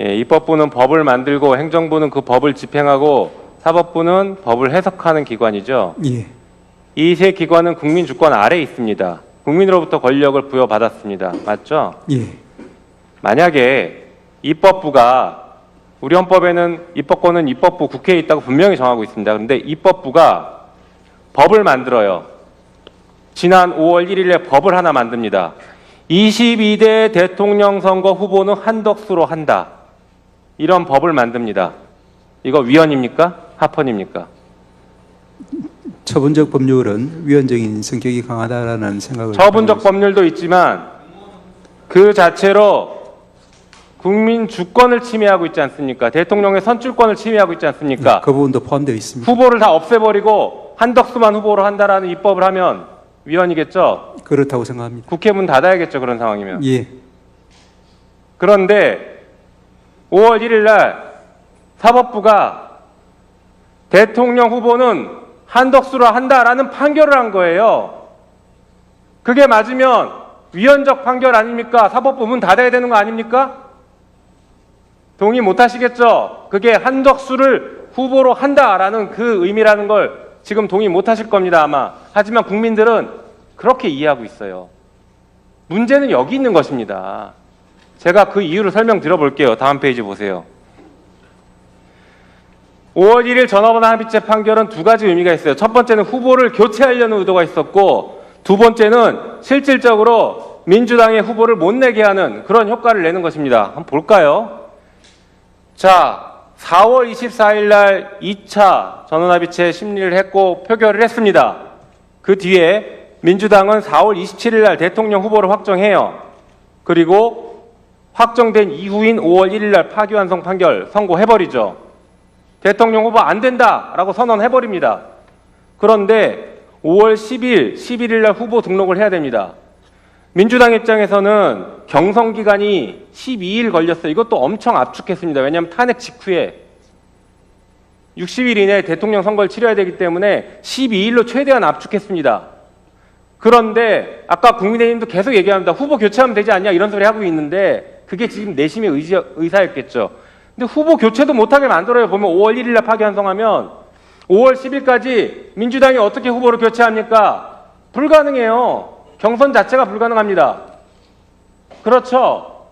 예, 입법부는 법을 만들고 행정부는 그 법을 집행하고 사법부는 법을 해석하는 기관이죠. 예. 이 세 기관은 국민 주권 아래에 있습니다. 국민으로부터 권력을 부여받았습니다. 맞죠? 예. 만약에 입법부가 우리 헌법에는 입법권은 입법부 국회에 있다고 분명히 정하고 있습니다. 그런데 입법부가 법을 만들어요. 지난 5월 1일에 법을 하나 만듭니다. 22대 대통령 선거 후보는 한덕수로 한다. 이런 법을 만듭니다. 이거 위헌입니까? 합헌입니까? 처분적 법률은 위헌적인 성격이 강하다라는 생각을 처분적 법률도 있지만 그 자체로 국민 주권을 침해하고 있지 않습니까? 대통령의 선출권을 침해하고 있지. 않습니까? 그 부분도 포함되어 있습니다. 후보를 다 없애버리고 한덕수만 후보로 한다라는 입법을 하면 위헌이겠죠? 그렇다고 생각합니다. 국회 문 닫아야겠죠, 그런 상황이면. 예. 그런데 5월 1일 날 사법부가 대통령 후보는 한덕수로 한다라는 판결을 한 거예요. 그게 맞으면 위헌적 판결 아닙니까? 사법부 문 닫아야 되는 거 아닙니까? 동의 못 하시겠죠? 그게 한덕수를 후보로 한다라는 그 의미라는 걸 지금 동의 못 하실 겁니다, 아마. 하지만 국민들은 그렇게 이해하고 있어요. 문제는 여기 있는 것입니다. 제가 그 이유를 설명드려 볼게요. 다음 페이지 보세요. 5월 1일 전화번호 합의체 판결은 두 가지 의미가 있어요. 첫 번째는 후보를 교체하려는 의도가 있었고, 두 번째는 실질적으로 민주당의 후보를 못 내게 하는 그런 효과를 내는 것입니다. 한번 볼까요? 자, 4월 24일 날 2차 전원합의체 심리를 했고 표결을 했습니다. 그 뒤에 민주당은 4월 27일 날 대통령 후보를 확정해요. 그리고 확정된 이후인 5월 1일 날 파기환송 판결 선고해버리죠. 대통령 후보 안 된다라고 선언해버립니다. 그런데 5월 10일, 11일 날 후보 등록을 해야 됩니다. 민주당 입장에서는 경선 기간이 12일 걸렸어요. 이것도 엄청 압축했습니다. 왜냐하면 탄핵 직후에 60일 이내에 대통령 선거를 치러야 되기 때문에 12일로 최대한 압축했습니다. 그런데 아까 국민의힘도 계속 얘기합니다. 후보 교체하면 되지 않냐 이런 소리 하고 있는데 그게 지금 내심의 의지, 의사였겠죠. 근데 후보 교체도 못하게 만들어요. 보면 5월 1일 날 파기환송하면 5월 10일까지 민주당이 어떻게 후보를 교체합니까? 불가능해요. 경선 자체가 불가능합니다. 그렇죠.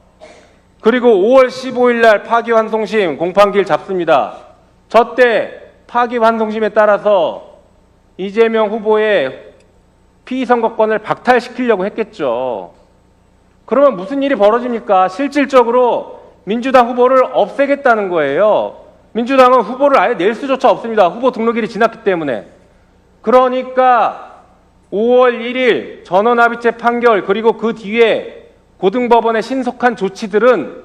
그리고 5월 15일 날 파기환송심 공판기일 잡습니다. 저 때 파기환송심에 따라서 이재명 후보의 피선거권을 박탈시키려고 했겠죠. 그러면 무슨 일이 벌어집니까? 실질적으로 민주당 후보를 없애겠다는 거예요. 민주당은 후보를 아예 낼 수조차 없습니다. 후보 등록일이 지났기 때문에. 그러니까 5월 1일 전원합의체 판결 그리고 그 뒤에 고등법원의 신속한 조치들은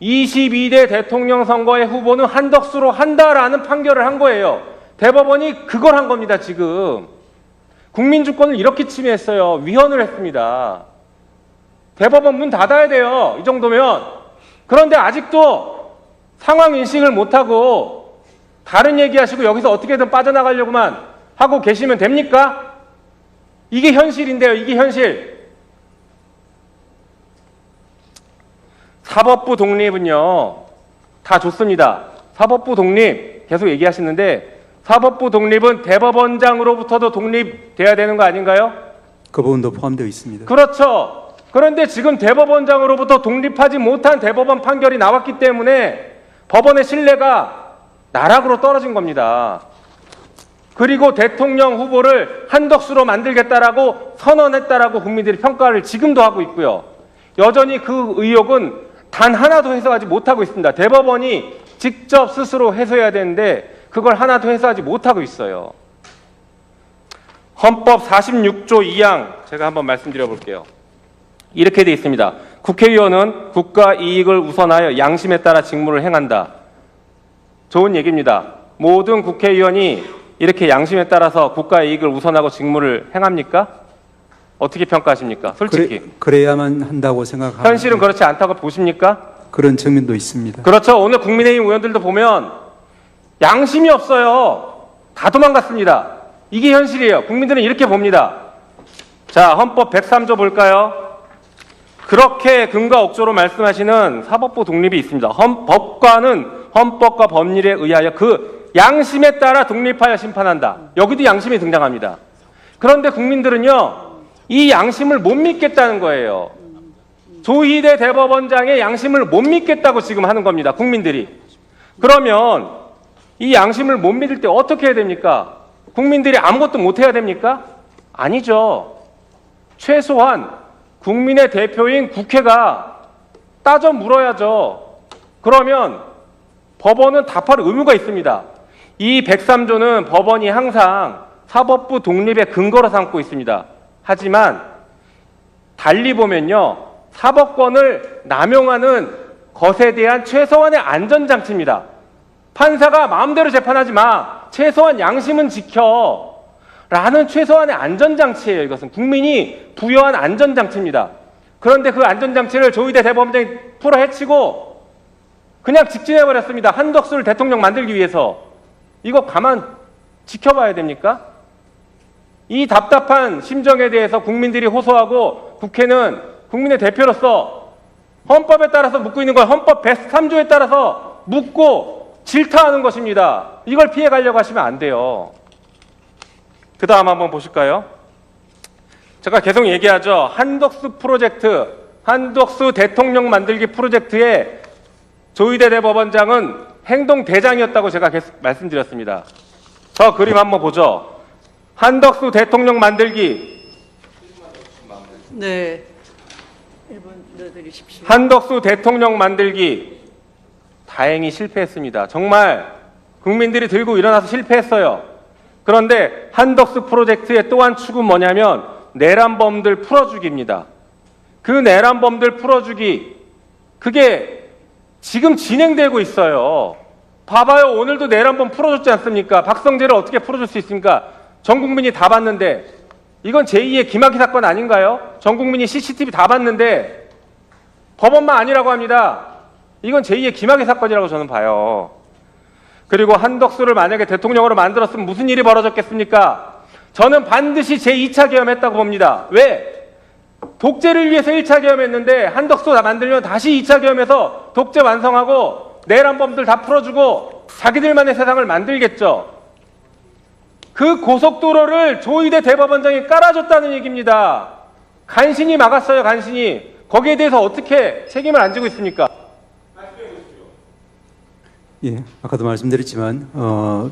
22대 대통령 선거의 후보는 한덕수로 한다라는 판결을 한 거예요. 대법원이 그걸 한 겁니다, 지금. 국민주권을 이렇게 침해했어요. 위헌을 했습니다. 대법원 문 닫아야 돼요. 이 정도면. 그런데 아직도 상황 인식을 못하고 다른 얘기하시고 여기서 어떻게든 빠져나가려고만 하고 계시면 됩니까? 이게 현실인데요. 이게 현실. 사법부 독립은요, 다 좋습니다. 사법부 독립 계속 얘기하시는데 사법부 독립은 대법원장으로부터도 독립돼야 되는 거 아닌가요? 그 부분도 포함되어 있습니다. 그렇죠. 그런데 지금 대법원장으로부터 독립하지 못한 대법원 판결이 나왔기 때문에 법원의 신뢰가 나락으로 떨어진 겁니다. 그리고 대통령 후보를 한덕수로 만들겠다라고 선언했다라고 국민들이 평가를 지금도 하고 있고요. 여전히 그 의혹은 단 하나도 해소하지 못하고 있습니다. 대법원이 직접 스스로 해소해야 되는데 그걸 하나도 해소하지 못하고 있어요. 헌법 46조 2항 제가 한번 말씀드려 볼게요. 이렇게 돼 있습니다. 국회의원은 국가 이익을 우선하여 양심에 따라 직무를 행한다. 좋은 얘기입니다. 모든 국회의원이 이렇게 양심에 따라서 국가 이익을 우선하고 직무를 행합니까? 어떻게 평가하십니까? 솔직히. 그래, 야만 한다고 생각합니다. 현실은 그렇지 않다고 보십니까? 그런 측면도 있습니다. 그렇죠. 오늘 국민의힘 의원들도 보면 양심이 없어요. 다 도망갔습니다. 이게 현실이에요. 국민들은 이렇게 봅니다. 자, 헌법 103조 볼까요? 그렇게 근거 억조로 말씀하시는 사법부 독립이 있습니다. 헌 법과는 헌법과 법률에 의하여 그 양심에 따라 독립하여 심판한다. 여기도 양심이 등장합니다. 그런데 국민들은요, 이 양심을 못 믿겠다는 거예요. 조희대 대법원장의 양심을 못 믿겠다고 지금 하는 겁니다. 국민들이. 그러면 이 양심을 못 믿을 때 어떻게 해야 됩니까? 국민들이 아무것도 못 해야 됩니까? 아니죠. 최소한 국민의 대표인 국회가 따져 물어야죠. 그러면 법원은 답할 의무가 있습니다. 이 103조는 법원이 항상 사법부 독립의 근거로 삼고 있습니다. 하지만 달리 보면요. 사법권을 남용하는 것에 대한 최소한의 안전장치입니다. 판사가 마음대로 재판하지 마. 최소한 양심은 지켜. 라는 최소한의 안전장치예요. 이것은 국민이 부여한 안전장치입니다. 그런데 그 안전장치를 조희대 대법원장이 풀어 헤치고 그냥 직진해버렸습니다. 한덕수를 대통령 만들기 위해서. 이거 가만 지켜봐야 됩니까? 이 답답한 심정에 대해서 국민들이 호소하고 국회는 국민의 대표로서 헌법에 따라서 묻고 있는 걸 헌법 103조에 따라서 묻고 질타하는 것입니다. 이걸 피해 가려고 하시면 안 돼요. 그 다음 한번 보실까요? 제가 계속 얘기하죠. 한덕수 프로젝트, 한덕수 대통령 만들기 프로젝트의 조희대 대법원장은 행동 대장이었다고 제가 계속 말씀드렸습니다. 저 그림 한번 보죠. 한덕수 대통령 만들기, 네. 1분 넣어드리십시오. 한덕수 대통령 만들기 다행히 실패했습니다. 정말 국민들이 들고 일어나서 실패했어요. 그런데 한덕수 프로젝트의 또한 축은 뭐냐면 내란범들 풀어주기입니다. 그 내란범들 풀어주기 그게 지금 진행되고 있어요. 봐봐요. 오늘도 내란범 풀어줬지 않습니까? 박성재를 어떻게 풀어줄 수 있습니까? 전 국민이 다 봤는데 이건 제2의 김학의 사건 아닌가요? 전 국민이 CCTV 다 봤는데 법원만 아니라고 합니다. 이건 제2의 김학의 사건이라고 저는 봐요. 그리고 한덕수를 만약에 대통령으로 만들었으면 무슨 일이 벌어졌겠습니까? 저는 반드시 제2차 계엄했다고 봅니다. 왜? 독재를 위해서 1차 계엄했는데 한덕수 다 만들면 다시 2차 계엄해서 독재 완성하고 내란범들 다 풀어주고 자기들만의 세상을 만들겠죠. 그 고속도로를 조희대 대법원장이 깔아줬다는 얘기입니다. 간신히 막았어요, 간신히. 거기에 대해서 어떻게 책임을 안 지고 있습니까? 예, 아까도 말씀드렸지만 어,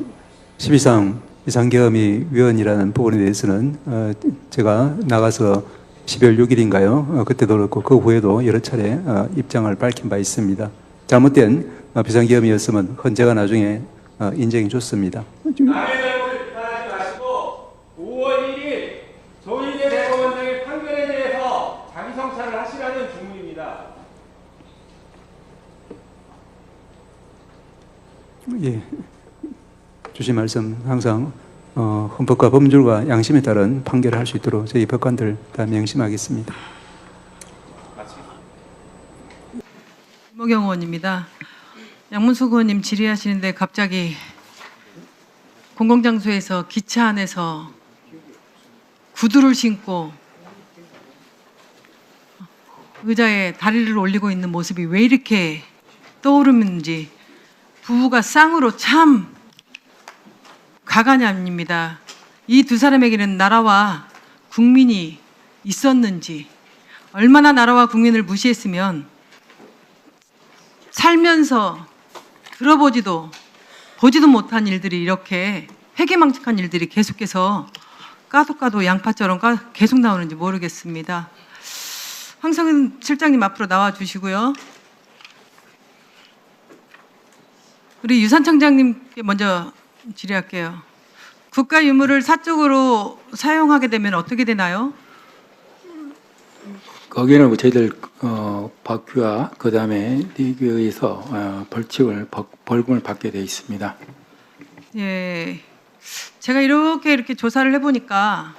12상 비상계엄이 위원이라는 부분에 대해서는 어, 제가 나가서 12월 6일인가요? 어, 그때도 그렇고 그 후에도 여러 차례 어, 입장을 밝힌 바 있습니다. 잘못된 어, 비상계엄이었으면 헌재가 나중에 어, 인정해 줬습니다. 남의 잘못을 비판하지 마시고 5월 1일 조희대 대법원장의 판결에 대해서 자기 성찰을 하시라는 주문입니다. 예, 주신 말씀 항상 어, 헌법과 법률과 양심에 따른 판결을 할 수 있도록 저희 법관들 다 명심하겠습니다. 김호경 의원입니다. 양문석 의원님 질의하시는데 갑자기 공공장소에서 기차 안에서 구두를 신고 의자에 다리를 올리고 있는 모습이 왜 이렇게 떠오르는지 부부가 쌍으로 참 가관입니다. 이 두 사람에게는 나라와 국민이 있었는지 얼마나 나라와 국민을 무시했으면 살면서 들어보지도 보지도 못한 일들이 이렇게 회개망측한 일들이 계속해서 까도 까도 양파처럼 까- 계속 나오는지 모르겠습니다. 황성은 실장님 앞으로 나와 주시고요. 우리 유산청장님께 먼저 질의할게요. 국가 유물을 사적으로 사용하게 되면 어떻게 되나요? 거기는 뭐 저희들 어, 법규와 그 다음에 리그에 의해서 어, 벌칙을 벌- 벌금을 받게 돼 있습니다. 예. 제가 이렇게 이렇게 조사를 해보니까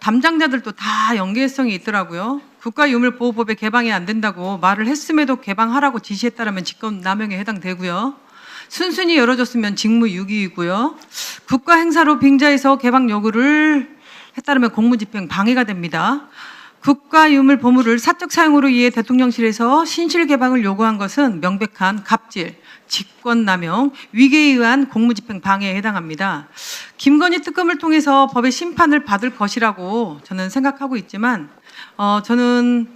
담당자들도 다 연계성이 있더라고요. 국가유물보호법에 개방이 안 된다고 말을 했음에도 개방하라고 지시했다라면 직권남용에 해당되고요. 순순히 열어줬으면 직무유기이고요. 국가 행사로 빙자해서 개방 요구를 했다면 공무집행 방해가 됩니다. 국가유물 보물을 사적 사용으로 이해 대통령실에서 신실 개방을 요구한 것은 명백한 갑질, 직권남용, 위계에 의한 공무집행 방해에 해당합니다. 김건희 특검을 통해서 법의 심판을 받을 것이라고 저는 생각하고 있지만 어, 저는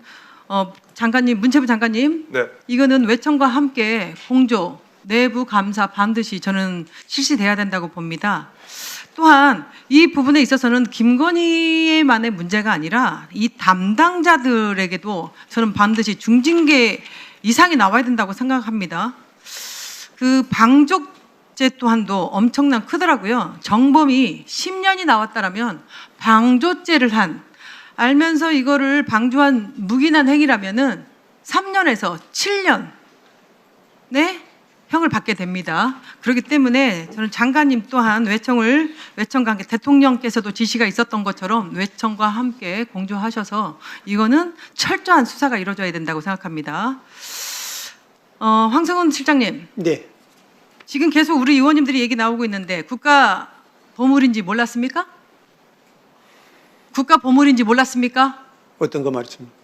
어, 장관님, 문체부 장관님, 네. 이거는 외청과 함께 공조, 내부 감사 반드시 저는 실시돼야 된다고 봅니다. 또한 이 부분에 있어서는 김건희만의 문제가 아니라 이 담당자들에게도 저는 반드시 중징계 이상이 나와야 된다고 생각합니다. 그 방족죄 또한도 엄청난 크더라고요. 정범이 10년이 나왔다라면 방조죄를 한 알면서 이거를 방조한 무기난 행위라면은 3년에서 7년 네 형을 받게 됩니다. 그렇기 때문에 저는 장관님 또한 외청을 외청과 함께 대통령께서도 지시가 있었던 것처럼 외청과 함께 공조하셔서 이거는 철저한 수사가 이루어져야 된다고 생각합니다. 어, 황성훈 실장님, 네. 지금 계속 우리 의원님들이 얘기 나오고 있는데 국가 보물인지 몰랐습니까? 국가 보물인지 몰랐습니까? 어떤 거 말씀입니까?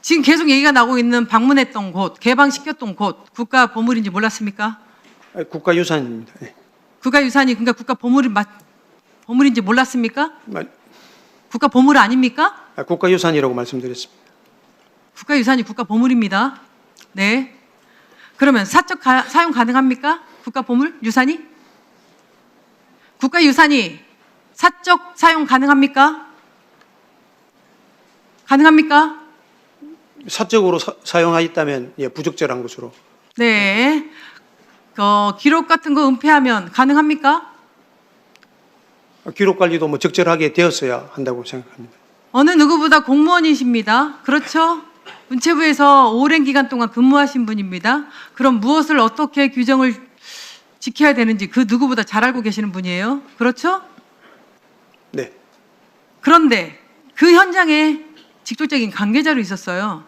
지금 계속 얘기가 나오고 있는 방문했던 곳, 개방시켰던 곳, 국가 보물인지 몰랐습니까? 아, 국가유산입니다. 네. 국가유산이 그러니까 국가 보물이 맞, 보물인지 몰랐습니까? 말- 국가 보물 아닙니까? 아, 국가유산이라고 말씀드렸습니다. 국가유산이 국가 보물입니다. 네. 그러면 사적 가- 사용 가능합니까? 국가 보물 유산이? 국가유산이 사적 사용 가능합니까? 가능합니까? 사적으로 사, 용하였다면 예, 부적절한 것으로 네. 어, 기록 같은 거 은폐하면 가능합니까? 기록 관리도 뭐 적절하게 되었어야 한다고 생각합니다. 어느 누구보다 공무원이십니다. 그렇죠? 문체부에서 오랜 기간 동안 근무하신 분입니다. 그럼 무엇을 어떻게 규정을 지켜야 되는지 그 누구보다 잘 알고 계시는 분이에요. 그렇죠? 네. 그런데 그 현장에 직접적인 관계자로 있었어요.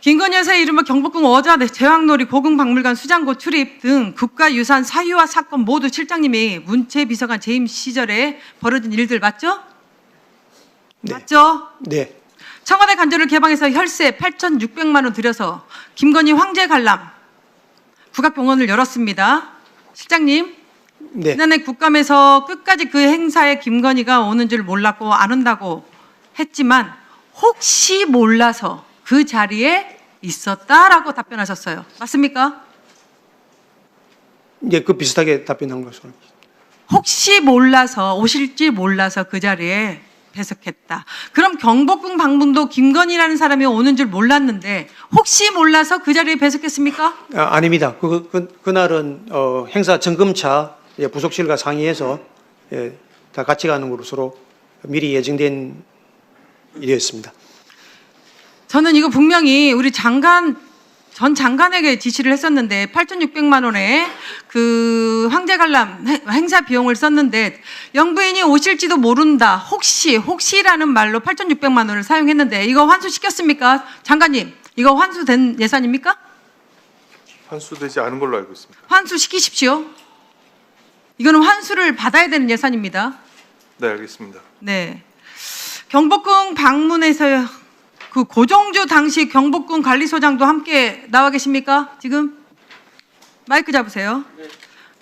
김건희 여사의 이른바 경복궁 어자 제왕놀이 고궁박물관 수장고 출입 등 국가유산 사유와 사건 모두 실장님이 문체 비서관 재임 시절에 벌어진 일들 맞죠? 네. 맞죠? 네. 청와대 간조를 개방해서 혈세 8,600만 원 들여서 김건희 황제 관람 국악병원을 열었습니다. 실장님, 네. 지난해 국감에서 끝까지 그 행사에 김건희가 오는 줄 몰랐고 안 온다고 했지만 혹시 몰라서 그 자리에 있었다라고 답변하셨어요. 맞습니까? 예, 그 비슷하게 답변한 것으로. 혹시 몰라서 오실지 몰라서 그 자리에 배석했다. 그럼 경복궁 방문도 김건희라는 사람이 오는 줄 몰랐는데 혹시 몰라서 그 자리에 배석했습니까? 아, 아닙니다. 그, 그, 그날은 어, 행사 점검차 예, 부속실과 상의해서 예, 다 같이 가는 것으로 미리 예정된 일이었습니다. 저는 이거 분명히 우리 장관 전 장관에게 지시를 했었는데 8,600만 원의 그 황제 관람 행- 행사 비용을 썼는데 영부인이 오실지도 모른다. 혹시 혹시라는 말로 8,600만 원을 사용했는데 이거 환수시켰습니까? 장관님, 이거 환수된 예산입니까? 환수되지 않은 걸로 알고 있습니다. 환수시키십시오. 이거는 환수를 받아야 되는 예산입니다. 네, 알겠습니다. 네. 경복궁 방문에서 그 고종주 당시 경복궁 관리소장도 함께 나와 계십니까? 지금 마이크 잡으세요.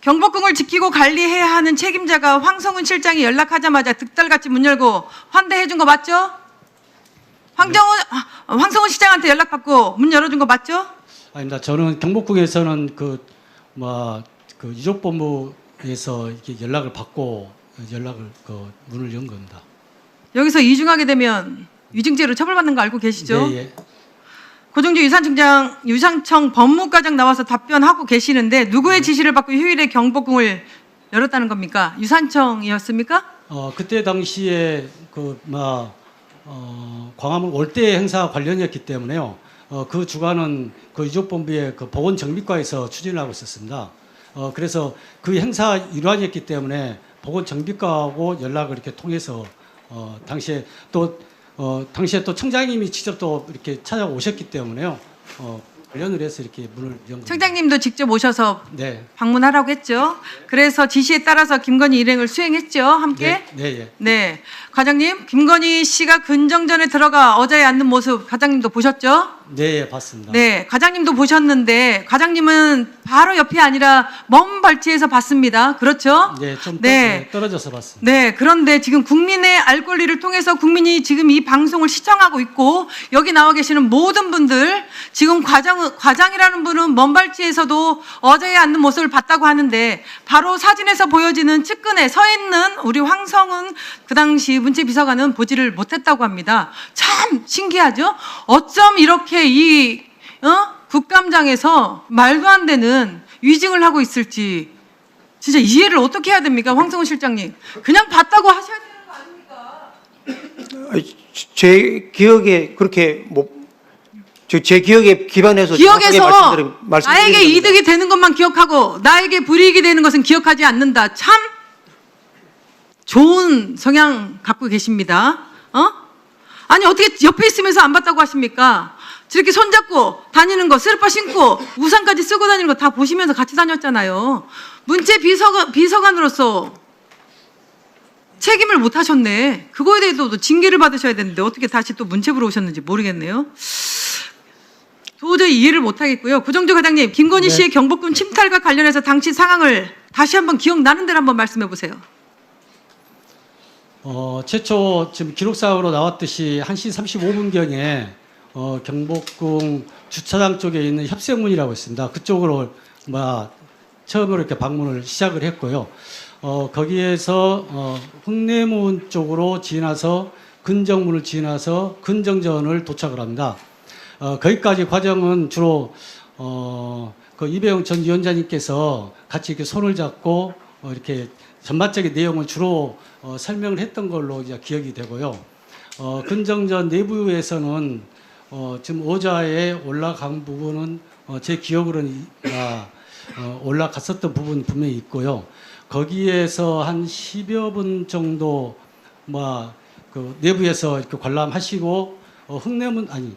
경복궁을 지키고 관리해야 하는 책임자가 황성훈 실장이 연락하자마자 득달같이 문 열고 환대해 준 거 맞죠? 황정훈 아, 황성훈 시장한테 연락 받고 문 열어준 거 맞죠? 아닙니다. 저는 경복궁에서는 그, 뭐, 그 유족본부 에서 이렇게 연락을 받고 연락을 그 문을 연 겁니다. 여기서 이중하게 되면 위증죄로 처벌받는 거 알고 계시죠? 예, 예. 고종주 유산청장, 유상청 법무과장 나와서 답변하고 계시는데 누구의 지시를 받고 휴일에 경복궁을 열었다는 겁니까? 유산청이었습니까? 어, 그때 당시에 그, 뭐, 어, 광화문 월대 행사 관련이었기 때문에요. 어, 그 주관은 그 유족본부의 그 보건정비과에서 추진을 하고 있었습니다. 어, 그래서 그 행사 일환이었기 때문에 보건정비과하고 연락을 이렇게 통해서 어, 당시에 또 어, 당시에 또 청장님이 직접 또 이렇게 찾아오셨기 때문에요. 어, 관련을 해서 이렇게 문을 연 겁니다. 청장님도 직접 오셔서 네. 방문하라고 했죠. 그래서 지시에 따라서 김건희 일행을 수행했죠. 함께. 네, 네, 예. 네. 과장님, 김건희 씨가 근정전에 들어가 어제에 앉는 모습 과장님도 보셨죠? 네, 예, 봤습니다. 네. 과장님도 보셨는데 과장님은 바로 옆이 아니라 먼 발치에서 봤습니다. 그렇죠? 네, 좀 네. 떨- 떨어져서 봤습니다. 네, 그런데 지금 국민의 알 권리를 통해서 국민이 지금 이 방송을 시청하고 있고 여기 나와 계시는 모든 분들 지금 과장 과장이라는 분은 먼발치에서도 어제에 앉는 모습을 봤다고 하는데 바로 사진에서 보여지는 측근에 서 있는 우리 황성은 그 당시 문체 비서관은 보지를 못했다고 합니다. 참 신기하죠? 어쩜 이렇게 이 어? 국감장에서 말도 안 되는 위증을 하고 있을지 진짜 이해를 어떻게 해야 됩니까, 황성훈 실장님? 그냥 봤다고 하셔야 되는 거 아닙니까? 제 기억에 그렇게 뭐, 저 제 기억에 기반해서 기억에서 말씀드리- 말씀드리는 나에게 겁니다. 이득이 되는 것만 기억하고 나에게 불이익이 되는 것은 기억하지 않는다. 참 좋은 성향 갖고 계십니다. 어? 아니 어떻게 옆에 있으면서 안 봤다고 하십니까? 저렇게 손잡고 다니는 거, 슬리퍼 신고 우산까지 쓰고 다니는 거 다 보시면서 같이 다녔잖아요. 문체 비서관 비서관으로서 책임을 못 하셨네. 그거에 대해서도 징계를 받으셔야 되는데 어떻게 다시 또 문체부로 오셨는지 모르겠네요. 도저히 이해를 못 하겠고요. 구정주 과장님, 김건희 네. 씨의 경복궁 침탈과 관련해서 당시 상황을 다시 한번 기억나는 대로 한번 말씀해 보세요. 어, 최초 지금 기록상으로 나왔듯이 1시 35분경에 어, 경복궁 주차장 쪽에 있는 협생문이라고 있습니다. 그쪽으로 뭐 처음으로 이렇게 방문을 시작을 했고요. 어, 거기에서 어, 흑내문 쪽으로 지나서 근정문을 지나서 근정전을 도착을 합니다. 어, 거기까지 과정은 주로 어, 그 이배영 전 위원장님께서 같이 이렇게 손을 잡고 어, 이렇게 전반적인 내용을 주로 어, 설명을 했던 걸로 이제 기억이 되고요. 어, 근정전 내부에서는 어, 지금 오자에 올라간 부분은 어, 제 기억으로는 이- 아, 어, 올라갔었던 부분 분명히 있고요. 거기에서 한 10여 분 정도 뭐 그 내부에서 이렇게 관람하시고 어, 흑내문 아니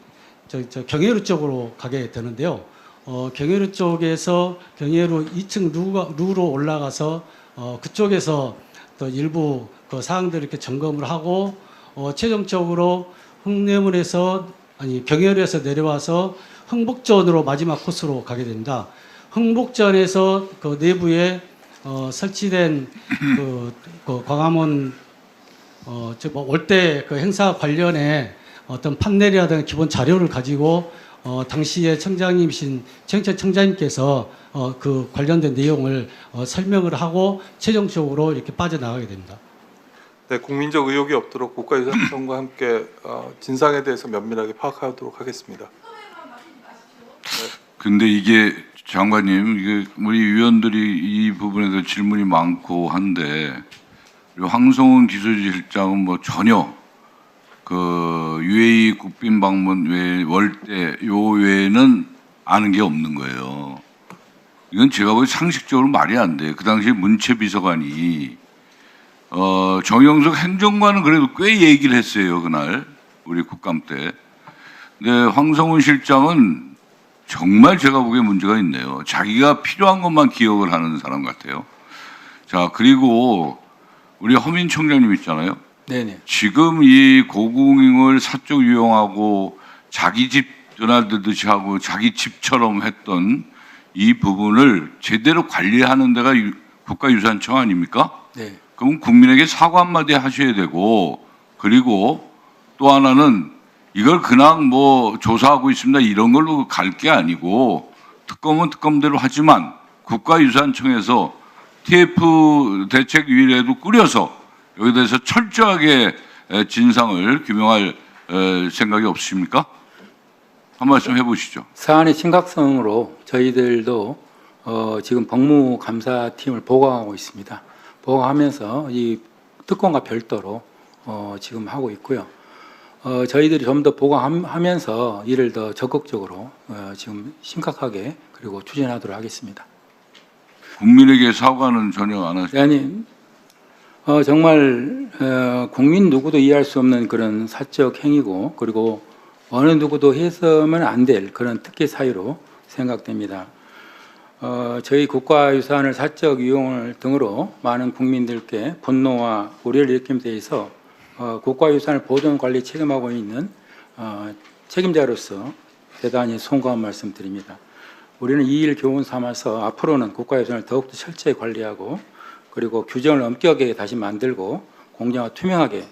저, 저 경회로 쪽으로 가게 되는데요. 어, 경회로 쪽에서 경회로 2층 루가, 루로 올라가서 어, 그쪽에서 또 일부 그 사항들을 이렇게 점검을 하고 어, 최종적으로 흑내문에서 아니 경회로에서 내려와서 흥복전으로 마지막 코스로 가게 됩니다. 흥복전에서 그 내부에 어, 설치된 그, 그 광화문 어, 뭐 올때 그 행사 관련해 어떤 판넬이라든가 기본 자료를 가지고 어, 당시에 청장님이신 최영철 청장님께서 어, 그 관련된 내용을 어, 설명을 하고 최종적으로 이렇게 빠져나가게 됩니다. 네, 국민적 의혹이 없도록 국가유산청과 함께 어, 진상에 대해서 면밀하게 파악하도록 하겠습니다. 근데 이게 장관님, 이게 우리 위원들이 이 부분에서 질문이 많고 한데 황성훈 기술실장은 뭐 전혀 그 UAE 국빈 방문 외 월대 요 외에는 아는 게 없는 거예요. 이건 제가 보기 상식적으로 말이 안 돼. 그 당시 문체 비서관이 어 정영석 행정관은 그래도 꽤 얘기를 했어요 그날 우리 국감 때. 근데 황성훈 실장은 정말 제가 보기에 문제가 있네요. 자기가 필요한 것만 기억을 하는 사람 같아요. 자, 그리고 우리 허민 총장님 있잖아요. 네네. 지금 이 고궁을 사적 이용하고 자기 집 드나들듯이 하고 자기 집처럼 했던 이 부분을 제대로 관리하는 데가 유- 국가유산청 아닙니까? 네. 그럼 국민에게 사과 한마디 하셔야 되고 그리고 또 하나는 이걸 그냥 뭐 조사하고 있습니다 이런 걸로 갈 게 아니고 특검은 특검대로 하지만 국가유산청에서 TF 대책위원회도 꾸려서 여기 대해서 철저하게 에, 진상을 규명할 에, 생각이 없으십니까? 한 말씀 해보시죠. 사안의 심각성으로 저희들도 어, 지금 법무감사팀을 보강하고 있습니다. 보강하면서 이 특검과 별도로 어, 지금 하고 있고요. 어, 저희들이 좀 더 보강하면서 이를 더 적극적으로 어, 지금 심각하게 그리고 추진하도록 하겠습니다. 국민에게 사과는 전혀 안 하시고 아니, 어, 정말 어, 국민 누구도 이해할 수 없는 그런 사적 행위고 그리고 어느 누구도 해서는 안 될 그런 특혜 사유로 생각됩니다. 어, 저희 국가유산을 사적 이용을 등으로 많은 국민들께 분노와 우려를 일으킴에 대해서 어, 국가유산을 보존 관리 책임하고 있는 어, 책임자로서 대단히 송구한 말씀드립니다. 우리는 이 일 교훈 삼아서 앞으로는 국가유산을 더욱더 철저히 관리하고 그리고 규정을 엄격하게 다시 만들고 공정하고 투명하게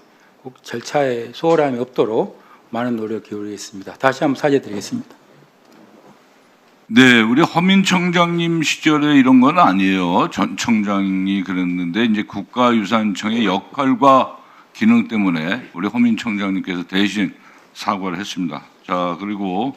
꼭 절차에 소홀함이 없도록 많은 노력 기울이겠습니다. 다시 한번 사죄드리겠습니다. 네, 우리 허민 청장님 시절에 이런 건 아니에요. 전 청장이 그랬는데 이제 국가유산청의 역할과 기능 때문에 우리 허민 청장님께서 대신 사과를 했습니다. 자, 그리고